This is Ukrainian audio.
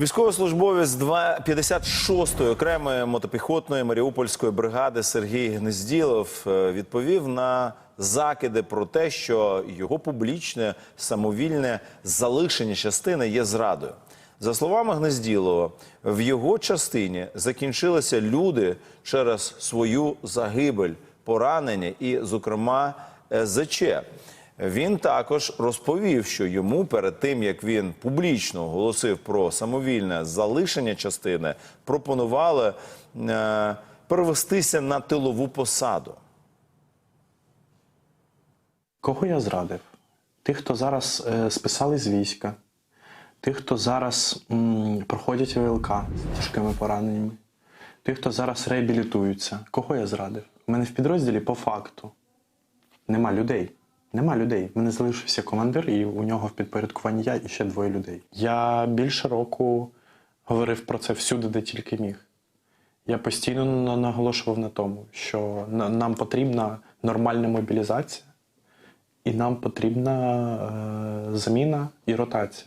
Військовослужбовець два- 56-ї окремої мотопіхотної маріупольської бригади Сергій Гнезділов е, відповів на закиди про те, що його публічне самовільне залишення частини є зрадою. За словами Гнезділова, в його частині закінчилися люди через свою загибель, поранення і, зокрема, СЗЧ. Він також розповів, що йому перед тим як він публічно оголосив про самовільне залишення частини, пропонували е, перевестися на тилову посаду. Кого я зрадив? Тих, хто зараз е, списали з війська, тих, хто зараз м, проходять ВЛК з тяжкими пораненнями, тих, хто зараз реабілітуються. Кого я зрадив? У мене в підрозділі по факту нема людей. Нема людей. У мене залишився командир, і у нього в підпорядкуванні я і ще двоє людей. Я більше року говорив про це всюди, де тільки міг. Я постійно наголошував на тому, що нам потрібна нормальна мобілізація, і нам потрібна е, заміна і ротація.